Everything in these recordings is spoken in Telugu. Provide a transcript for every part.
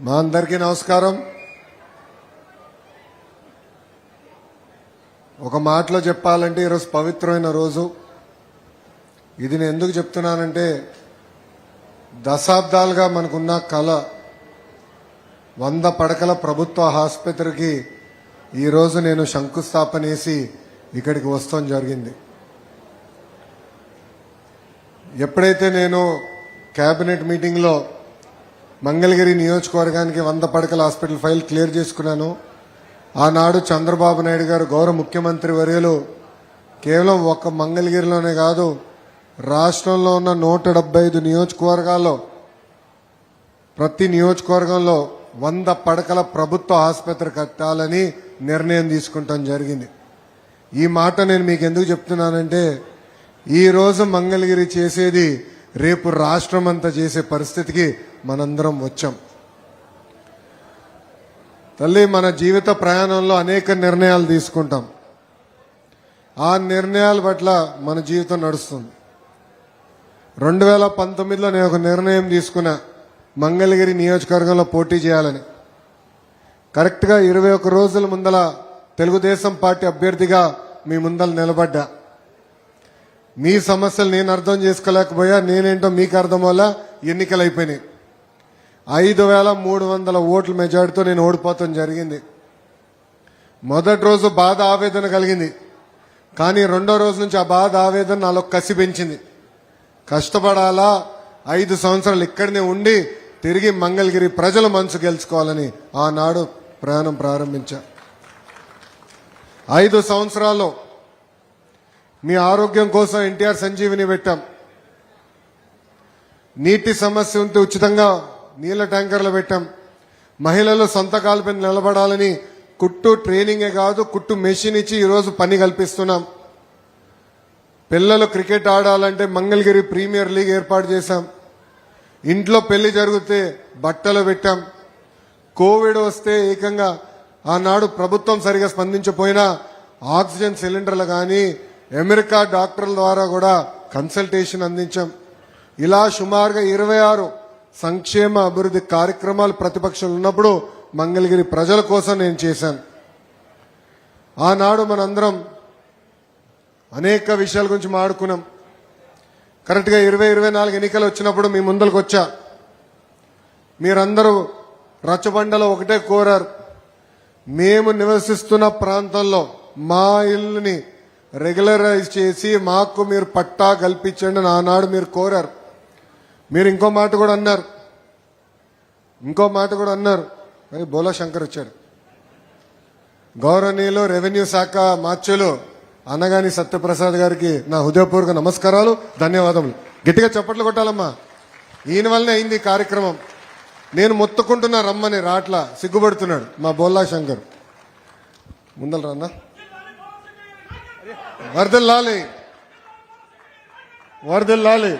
మా అందరికీ నమస్కారం. ఒక మాటలో చెప్పాలంటే ఈరోజు పవిత్రమైన రోజు. ఇది నేను ఎందుకు చెప్తున్నానంటే దశాబ్దాలుగా మనకున్న కళ వంద పడకల ప్రభుత్వ ఆసుపత్రికి ఈరోజు నేను శంకుస్థాపన వేసి ఇక్కడికి వస్తాం జరిగింది. ఎప్పుడైతే నేను క్యాబినెట్ మీటింగ్లో మంగళగిరి నియోజకవర్గానికి వంద పడకల హాస్పిటల్ ఫైల్ క్లియర్ చేసుకున్నాను. ఆనాడు చంద్రబాబు నాయుడు గారు గౌరవ ముఖ్యమంత్రి వర్యులు కేవలం ఒక మంగళగిరిలోనే కాదు రాష్ట్రంలో ఉన్న నూట డెబ్బై ఐదు నియోజకవర్గాల్లో ప్రతి నియోజకవర్గంలో వంద పడకల ప్రభుత్వ ఆసుపత్రి కట్టాలని నిర్ణయం తీసుకుంటాం జరిగింది. ఈ మాట నేను మీకు ఎందుకు చెప్తున్నానంటే ఈరోజు మంగళగిరి చేసేది రేపు రాష్ట్రం అంతా చేసే పరిస్థితికి మనందరం వచ్చాం. తల్లి మన జీవిత ప్రయాణంలో అనేక నిర్ణయాలు తీసుకుంటాం. ఆ నిర్ణయాల పట్ల మన జీవితం నడుస్తుంది. రెండు వేల పంతొమ్మిదిలో నేను ఒక నిర్ణయం తీసుకున్నా మంగళగిరి నియోజకవర్గంలో పోటీ చేయాలని. కరెక్ట్గా ఇరవై ఒక్క రోజుల ముందల తెలుగుదేశం పార్టీ అభ్యర్థిగా మీ ముందల నిలబడ్డా. మీ సమస్యలు నేను అర్థం చేసుకోలేకపోయా నేనేంటో మీకు అర్థం వల్ల ఎన్నికలు అయిపోయినాయి. ఐదు వేల మూడు వందల ఓట్ల మెజార్టీతో నేను ఓడిపోతాం జరిగింది. మొదటి రోజు బాధ ఆవేదన కలిగింది. కానీ రెండో రోజు నుంచి ఆ బాధ ఆవేదన నాలో కసి పెంచింది. కష్టపడాలా ఐదు సంవత్సరాలు ఇక్కడనే ఉండి తిరిగి మంగళగిరి ప్రజల మనసు గెలుచుకోవాలని ఆనాడు ప్రయాణం ప్రారంభించా. ఐదు సంవత్సరాల్లో మీ ఆరోగ్యం కోసం ఎన్టీఆర్ సంజీవిని పెట్టాం. నీటి సమస్య ఉంటే ఉచితంగా నీళ్ళ ట్యాంకర్లు పెట్టాం. మహిళలు సొంత కాలుపై నిలబడాలని కుట్టు ట్రైనింగే కాదు కుట్టు మెషిన్ ఇచ్చి ఈరోజు పని కల్పిస్తున్నాం. పిల్లలు క్రికెట్ ఆడాలంటే మంగళగిరి ప్రీమియర్ లీగ్ ఏర్పాటు చేశాం. ఇంట్లో పెళ్ళి జరిగితే బట్టలు పెట్టాం. కోవిడ్ వస్తే ఏకంగా ఆనాడు ప్రభుత్వం సరిగా స్పందించపోయినా ఆక్సిజన్ సిలిండర్లు కానీ అమెరికా డాక్టర్ల ద్వారా కూడా కన్సల్టేషన్ అందించాం. ఇలా సుమారుగా ఇరవై ఆరు సంక్షేమ అభివృద్ధి కార్యక్రమాలు ప్రతిపక్షంలో ఉన్నప్పుడు మంగళగిరి ప్రజల కోసం నేను చేశాను. ఆనాడు మనందరం అనేక విషయాల గురించి మాడుకున్నాం. కరెక్ట్గా ఇరవై ఇరవై నాలుగు ఎన్నికలు వచ్చినప్పుడు మీ ముందరికి వచ్చా. మీరందరూ రచ్చబండలో ఒకటే కోరారు. మేము నివసిస్తున్న ప్రాంతంలో మా ఇల్లుని రెగ్యులరైజ్ చేసి మాకు మీరు పట్టా కల్పించండి అని ఆనాడు మీరు కోరారు. మీరు ఇంకో మాట కూడా అన్నారు. ఇంకో మాట కూడా అన్నారు. మరి బోలా శంకర్ వచ్చాడు గౌరవనీయులు రెవెన్యూ శాఖ మార్చులు అనగాని సత్యప్రసాద్ గారికి నా హృదయపూర్వక నమస్కారాలు ధన్యవాదములు. గట్టిగా చప్పట్లు కొట్టాలమ్మా. ఈయన వల్లనే అయింది కార్యక్రమం. నేను మొత్తుకుంటున్నా రమ్మని రాట్ల సిగ్గుపడుతున్నాడు మా బోల్లా శంకర్. ముందల రానా వరదలు లాలి వరదలు లాలి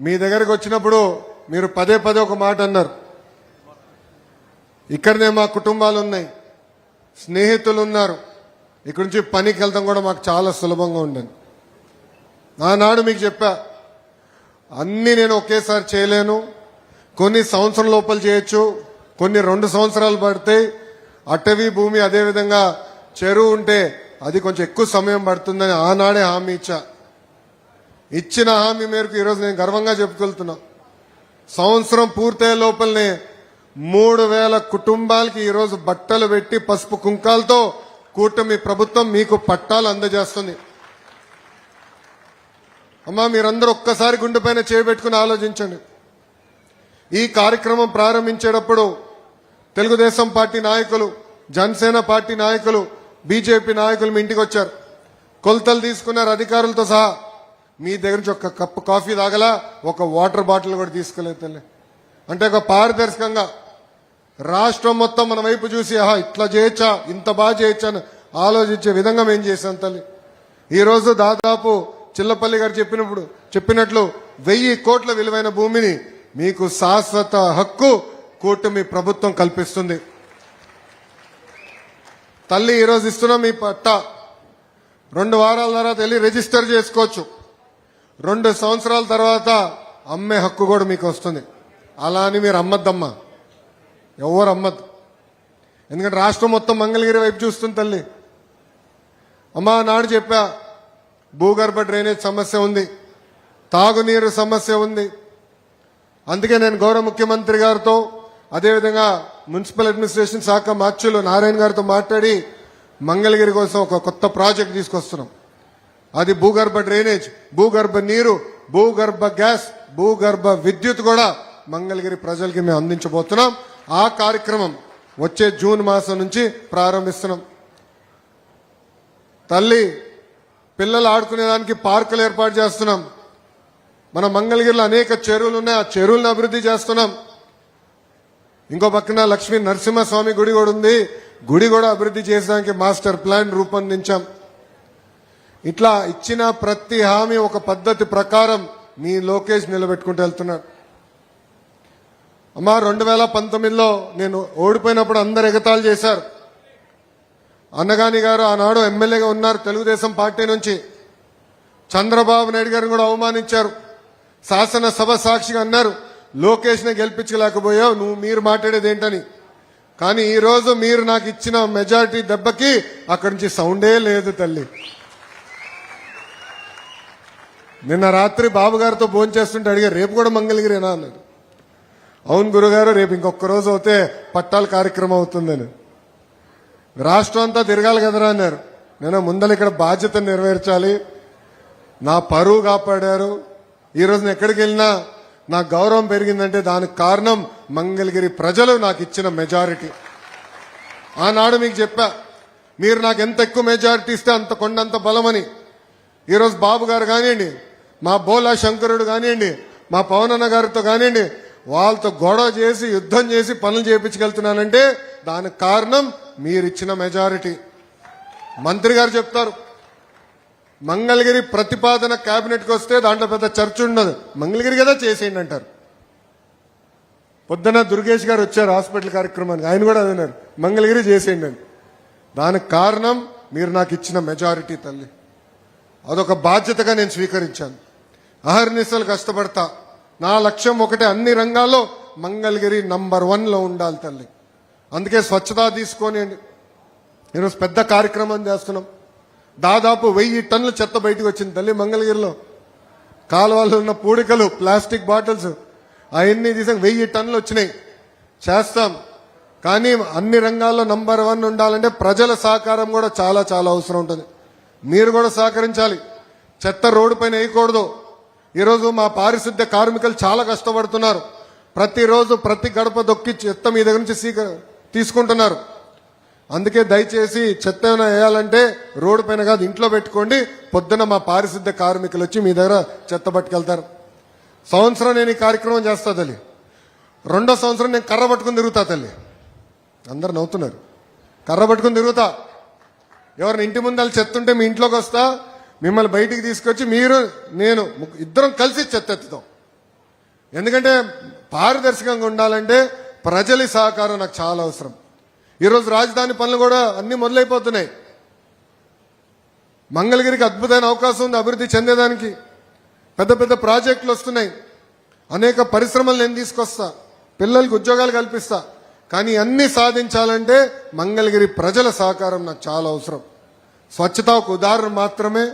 మీ దగ్గరకు వచ్చినప్పుడు మీరు పదే పదే ఒక మాట అన్నారు. ఇక్కడనే మా కుటుంబాలు ఉన్నాయి స్నేహితులు ఉన్నారు ఇక్కడి నుంచి పనికి వెళ్తాం కూడా మాకు చాలా సులభంగా ఉండండి ఆనాడు మీకు చెప్పా అన్నీ నేను ఒకేసారి చేయలేను. కొన్ని సంవత్సరం లోపల చేయొచ్చు కొన్ని రెండు సంవత్సరాలు పడితే అటవీ భూమి అదేవిధంగా చెరువు ఉంటే అది కొంచెం ఎక్కువ సమయం పడుతుందని ఆనాడే హామీ ఇచ్చా. ఇచ్చిన హామీ మేరకు ఈరోజు నేను గర్వంగా చెప్పుకెళ్తున్నా. సంవత్సరం పూర్తయ్యే లోపలనే మూడు వేల కుటుంబాలకి ఈరోజు బట్టలు పెట్టి పసుపు కుంకాలతో కూటమి ప్రభుత్వం మీకు పట్టాలు అందజేస్తుంది. అమ్మా మీరందరూ ఒక్కసారి గుండెపైన చేపెట్టుకుని ఆలోచించండి. ఈ కార్యక్రమం ప్రారంభించేటప్పుడు తెలుగుదేశం పార్టీ నాయకులు జనసేన పార్టీ నాయకులు బీజేపీ నాయకులు మీ ఇంటికి వచ్చారు. కొలతలు తీసుకున్నారు అధికారులతో సహా. మీ దగ్గర నుంచి ఒక కప్పు కాఫీ తాగలా ఒక వాటర్ బాటిల్ కూడా తీసుకోలేదు తల్లి. అంటే ఒక పారదర్శకంగా రాష్ట్రం మొత్తం మన వైపు చూసి ఆహా ఇట్లా చేయొచ్చా ఇంత బాగా చేయొచ్చా అని ఆలోచించే విధంగా మేము చేశాం తల్లి. ఈరోజు దాదాపు చిల్లపల్లి గారు చెప్పినప్పుడు చెప్పినట్లు వెయ్యి కోట్ల విలువైన భూమిని మీకు శాశ్వత హక్కు కూటమి ప్రభుత్వం కల్పిస్తుంది. తల్లి ఈరోజు ఇస్తున్నాం మీ పట్ట. రెండు వారాల తర్వాత వెళ్ళి రిజిస్టర్ చేసుకోవచ్చు. రెండు సంవత్సరాల తర్వాత అమ్మే హక్కు కూడా మీకు వస్తుంది. అలా అని మీరు అమ్మద్దమ్మా. ఎవరు అమ్మద్దు. ఎందుకంటే రాష్ట్రం మొత్తం మంగళగిరి వైపు చూస్తుంది తల్లి. అమ్మా నాడు చెప్పా భూగర్భ డ్రైనేజ్ సమస్య ఉంది తాగునీరు సమస్య ఉంది. అందుకే నేను గౌరవ ముఖ్యమంత్రి గారితో అదేవిధంగా మున్సిపల్ అడ్మినిస్ట్రేషన్ శాఖ మార్చులు నారాయణ గారితో మాట్లాడి మంగళగిరి కోసం ఒక కొత్త ప్రాజెక్ట్ తీసుకొస్తున్నాం. అది భూగర్భ డ్రైనేజ్ భూగర్భ నీరు భూగర్భ గ్యాస్ భూగర్భ విద్యుత్ కూడా మంగళగిరి ప్రజలకి మేము అందించబోతున్నాం. ఆ కార్యక్రమం వచ్చే జూన్ మాసం నుంచి ప్రారంభిస్తున్నాం. తల్లి పిల్లలు ఆడుకునేదానికి పార్కులు ఏర్పాటు చేస్తున్నాం. మన మంగళగిరిలో అనేక చెరువులు ఉన్నాయి. ఆ చెరువులను అభివృద్ధి చేస్తున్నాం. ఇంకో పక్కన లక్ష్మీ నరసింహస్వామి గుడి కూడా ఉంది. గుడి కూడా అభివృద్ధి చేసేదానికి మాస్టర్ ప్లాన్ రూపొందించాం. ఇట్లా ఇచ్చిన ప్రతి హామీ ఒక పద్ధతి ప్రకారం మీ లోకేష్ నిలబెట్టుకుంటూ వెళ్తున్నారు అమ్మా రెండు వేల పంతొమ్మిదిలో నేను ఓడిపోయినప్పుడు అందరు ఎగతాళి చేశారు. అన్నగాని గారు ఆనాడు ఎమ్మెల్యేగా ఉన్నారు తెలుగుదేశం పార్టీ నుంచి. చంద్రబాబు నాయుడు గారిని కూడా అవమానించారు. శాసనసభ సాక్షిగా అన్నారు లోకేష్ని గెలిపించలేకపోయావు నువ్వు మీరు మాట్లాడేది ఏంటని. కానీ ఈరోజు మీరు నాకు ఇచ్చిన మెజారిటీ దెబ్బకి అక్కడి నుంచి సౌండే లేదు తల్లి. నిన్న రాత్రి బాబు గారితో భోజనం చేస్తుంటే అడిగారు రేపు కూడా మంగళగిరేనా? అన్నారు అవును గురుగారు రేపు ఇంకొక రోజు అవుతే పట్టాల కార్యక్రమం అవుతుందని. రాష్ట్రం అంతా తిరగాలి కదరా? అన్నారు. నేను ముందర ఇక్కడ బాధ్యత నెరవేర్చాలి. నా పరువు కాపాడారు. ఈ నేను ఎక్కడికి వెళ్ళినా నా గౌరవం పెరిగిందంటే దానికి కారణం మంగళగిరి ప్రజలు నాకు ఇచ్చిన మెజారిటీ. ఆనాడు మీకు చెప్పా మీరు నాకు ఎంత ఎక్కువ మెజారిటీ ఇస్తే అంత కొండంత బలమని. ఈరోజు బాబు గారు కానివ్వండి మా బోలా శంకరుడు కానివ్వండి మా పవనన్న గారితో కానివ్వండి వాళ్ళతో గొడవ చేసి యుద్ధం చేసి పనులు చేయించగలుగుతున్నానంటే దానికి కారణం మీరిచ్చిన మెజారిటీ. మంత్రి గారు చెప్తారు మంగళగిరి ప్రతిపాదన కేబినెట్కి వస్తే దాంట్లో పెద్ద చర్చ ఉండదు. మంగళగిరి కదా చేసేయండి అంటారు. పొద్దున దుర్గేష్ గారు వచ్చారు హాస్పిటల్ కార్యక్రమానికి ఆయన కూడా అదన్నారు మంగళగిరి చేసేయండి అని. దానికి కారణం మీరు నాకు ఇచ్చిన మెజారిటీ తల్లి. అదొక బాధ్యతగా నేను స్వీకరించాను. అహర్నిశలు కష్టపడతా. నా లక్ష్యం ఒకటే అన్ని రంగాల్లో మంగళగిరి నంబర్ వన్లో ఉండాలి తల్లి. అందుకే స్వచ్ఛత తీసుకొని ఈరోజు పెద్ద కార్యక్రమం చేస్తున్నాం. దాదాపు వెయ్యి టన్నుల చెత్త బయటకు వచ్చింది తల్లి మంగళగిరిలో. కాలువల్లో ఉన్న పూడికలు ప్లాస్టిక్ బాటిల్స్ అవన్నీ తీసాం. వెయ్యి టన్నులు వచ్చినాయి. చేస్తాం. కానీ అన్ని రంగాల్లో నంబర్ వన్ ఉండాలంటే ప్రజల సహకారం కూడా చాలా చాలా అవసరం ఉంటుంది. మీరు కూడా సహకరించాలి. చెత్త రోడ్డు పైన వేయకూడదు. ఈరోజు మా పారిశుద్ధ్య కార్మికులు చాలా కష్టపడుతున్నారు. ప్రతిరోజు ప్రతి గడప దొక్కి చెత్త మీ దగ్గర నుంచి సీక తీసుకుంటున్నారు. అందుకే దయచేసి చెత్త ఏమైనా వేయాలంటే రోడ్డు పైన కాదు ఇంట్లో పెట్టుకోండి. పొద్దున మా పారిశుద్ధ్య కార్మికులు వచ్చి మీ దగ్గర చెత్త పట్టుకెళ్తారు. సంవత్సరం నేను ఈ కార్యక్రమం చేస్తా తల్లి. రెండో సంవత్సరం నేను కర్ర పట్టుకుని తిరుగుతా తల్లి. అందరు నవ్వుతున్నారు. కర్ర పట్టుకుని తిరుగుతా. ఎవరిని ఇంటి ముందర చెత్త ఉంటే మీ ఇంట్లోకి వస్తా. మిమ్మల్ని బయటికి తీసుకొచ్చి మీరు నేను ఇద్దరం కలిసి చెత్తెత్తుతాం. ఎందుకంటే పారదర్శకంగా ఉండాలంటే ప్రజల సహకారం నాకు చాలా అవసరం. ఈరోజు రాజధాని పనులు కూడా అన్ని మొదలైపోతున్నాయి. మంగళగిరికి అద్భుతమైన అవకాశం ఉంది అభివృద్ధి చెందేదానికి. పెద్ద పెద్ద ప్రాజెక్టులు వస్తున్నాయి. అనేక పరిశ్రమలు నేను తీసుకొస్తా. పిల్లలకు ఉద్యోగాలు కల్పిస్తా. కానీ అన్ని సాధించాలంటే మంగళగిరి ప్రజల సహకారం నాకు చాలా అవసరం. స్వచ్ఛత ఒక ఉదాహరణ మాత్రమే.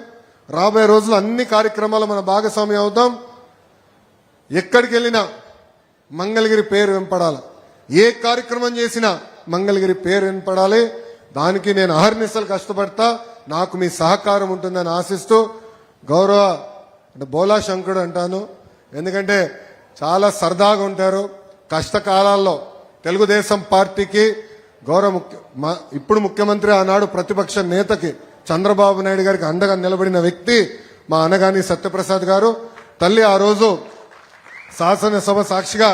రాబోయే రోజులు అన్ని కార్యక్రమాలు మన భాగస్వామ్యం అవుతాం. ఎక్కడికి వెళ్ళినా మంగళగిరి పేరు వెంపడాలి ఏ కార్యక్రమం చేసినా మంగళగిరి పేరు వినపడాలి. దానికి నేను అహర్నిశలు కష్టపడతా నాకు మీ సహకారం ఉంటుందని ఆశిస్తూ గౌరవ అంటే బోలా శంకుడు అంటాను. ఎందుకంటే చాలా సరదాగా ఉంటారు. కష్టకాలాల్లో తెలుగుదేశం పార్టీకి గౌరవ ముఖ్య ఇప్పుడు ముఖ్యమంత్రి ఆనాడు ప్రతిపక్ష నేతకి చంద్రబాబు నాయుడు గారికి అండగా నిలబడిన వ్యక్తి మా అనగాని సత్యప్రసాద్ గారు. తల్లి ఆ రోజు శాసనసభ సాక్షిగా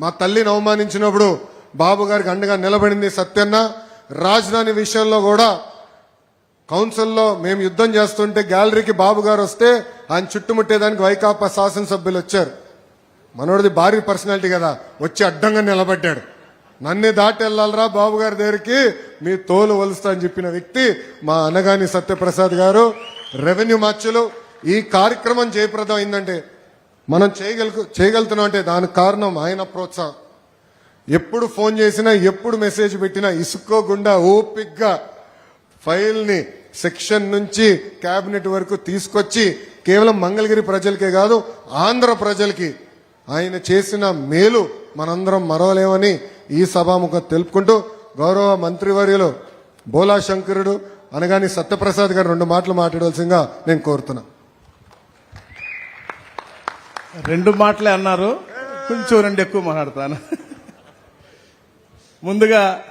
మా తల్లిని అవమానించినప్పుడు బాబు గారికి అండగా నిలబడింది సత్యన్న. రాజధాని విషయంలో కూడా కౌన్సిల్లో మేము యుద్ధం చేస్తుంటే గ్యాలరీకి బాబు గారు వస్తే ఆయన చుట్టుముట్టేదానికి వైకాపా శాసనసభ్యులు వచ్చారు. మనోడిది భారీ పర్సనాలిటీ కదా వచ్చి అడ్డంగా నిలబడ్డాడు. నన్ను దాటి వెళ్ళాలరా బాబు గారి దగ్గరికి? మీ తోలు వలుస్తా అని చెప్పిన వ్యక్తి మా అనగాని సత్యప్రసాద్ గారు. రెవెన్యూ మార్చులు ఈ కార్యక్రమం జయప్రదం అయిందంటే మనం చేయగల చేయగలుగుతున్నాం అంటే దానికి కారణం ఆయన ప్రోత్సాహం ఎప్పుడు ఫోన్ చేసినా ఎప్పుడు మెసేజ్ పెట్టినా ఇసుకోకుండా ఓపిక్గా ఫైల్ని సెక్షన్ నుంచి క్యాబినెట్ వరకు తీసుకొచ్చి కేవలం మంగళగిరి ప్రజలకే కాదు ఆంధ్ర ప్రజలకి ఆయన చేసిన మేలు మనందరం మరవలేమని ఈ సభాముఖం తెలుపుకుంటూ గౌరవ మంత్రివర్యులు బోలా శంకరుడు అనగాని సత్యప్రసాద్ గారు రెండు మాటలు మాట్లాడవలసిందిగా నేను కోరుతున్నా. రెండు మాటలే అన్నారు. కొంచెం రెండు ఎక్కువ మాట్లాడతాను. ముందుగా